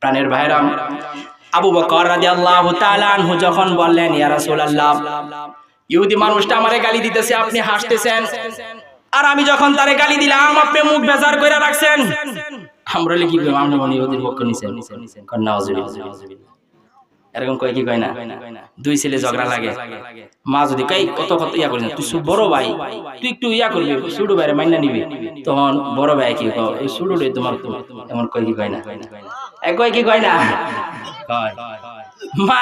প্রাণের ভাইরাম আবু বকর রাজি আল্লাহ তালানহু যখন বললেন, ইয়া রাসূলুল্লাহ, ইহুদি মানুষটা আমারে গালি দিতেছে, আপনি হাসতেছেন। আর আমি যখন তারে গালি দিলাম, আপনি মুখ বেজার করে রাখছেন। আমরা লিখি আমি মনে ইহুদির পক্ষ নিছেন কন্যা এরকম কয় কি কয় না? দুই ছেলে ঝগড়া লাগে। মা যদি কই কত কত ইয়া করিস তুই বড় ভাই তুই একটু ইয়া করবি সুডু ভাইরে মাইনা নিবি। তখন বড় ভাই কি কয় এই সুডু রে তোমার এমন কয় কি কয় না? এ কয় কি কয় না? মা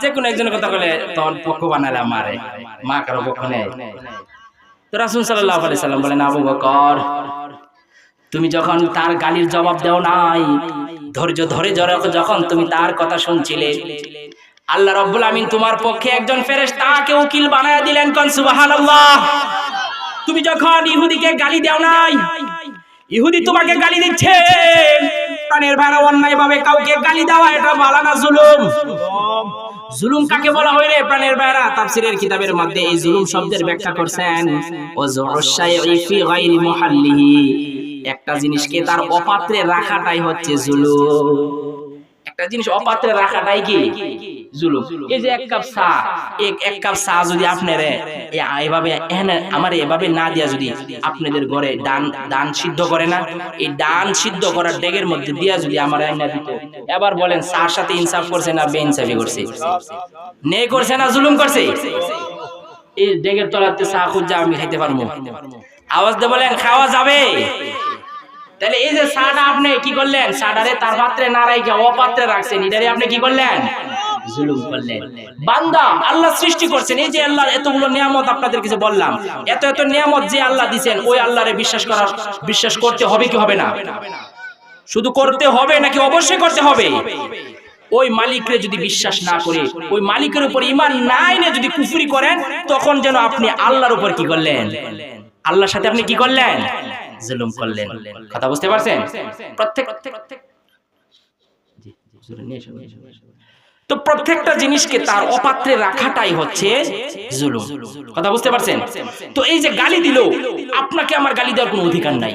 যে কোনো একজনের কথা বলে তখন পক্ষ বানালে মারে মা কারও পক্ষ নেয় তো রাসুল সাল্লাহ আলি সাল্লাম বলেন আবু বকর তুমি যখন তার গালির জবাব দেও নাই, ধৈর্য ধরে যখন তুমি তার কথা শুনছিলে। আল্লাহ রব্বুল আমিন তোমার পক্ষে একজন ফেরেশ তাকে উকিল বানায় দিলেন কোন? সুবহানাল্লাহ। তুমি যখন ইহুদিকে গালি দাও নাই, ইহুদি তোমাকে গালি দিচ্ছে, প্রাণের ভাড়া অন্যায় ভাবে কাউকে গালি দেওয়া, এটা বালানা জুলুম? জুলুম কাকে বলা হয় রে? প্রাণের ভাইরা তাফসিরের কিতাবের মধ্যে এই জুলুম শব্দের ব্যাখ্যা করছেন ও জরশাই ফি গায়রি মুহাল্লিহি। একটা জিনিসকে তার অপাত্রে রাখাটাই হচ্ছে জুলুম। একটা জিনিস অপাত্রে রাখাটাই কি? জুলুম। এই যে এক কাপ চা এক এক কাপ চা যদি আপনারে এভাবে আমার এভাবে না দিয়া যদি আপনাদের ঘরে ডান ডান সিদ্ধ করে না, এই ডান সিদ্ধ করার ডেগের মধ্যে দিয়া যদি আমার আইনা দিত, এবার বলেন চার সাথে ইনসাফ করছে না বেইনসাফি করছে? নে করছে না, জুলুম করছে? এই ডেগের তলাতে চা খুঁজা আমি খাইতে পারব। আওয়াজ দিয়ে বলেন, খাওয়া যাবে? তাহলে এই যে সাটা আপনি কি করলেন? সাটারে তার পাত্রে না রাইখে অপাত্রে রাখছেন। এটারে আপনি কি করলেন? বান্দা, আল্লাহ সৃষ্টি করছেন। এই যে আল্লাহর এতগুলো নিয়ামত আপনাদের কাছে বললাম। এত এত নিয়ামত যে আল্লাহ দিবেন ওই আল্লাহরে বিশ্বাস করা, বিশ্বাস করতে হবে কি হবে না? শুধু করতে হবে নাকি অবশ্যই করতে হবে? ওই মালিকরে যদি বিশ্বাস না করে, ওই মালিকের উপর ইমান না যদি কুফরি করেন, তখন যেন আপনি আল্লাহর উপর কি করলেন? আল্লাহর সাথে আপনি কি করলেন? জুলুম করলেন। কথা বুঝতে পারছেন? প্রত্যেক। তো প্রত্যেকটা জিনিসকে তার অপাত্রে রাখাটাই হচ্ছে জুলুম। কথা বুঝতে পারছেন? তো এই যে গালি দিল। আপনাকে আমার গালি দেওয়ার কোনো অধিকার নাই।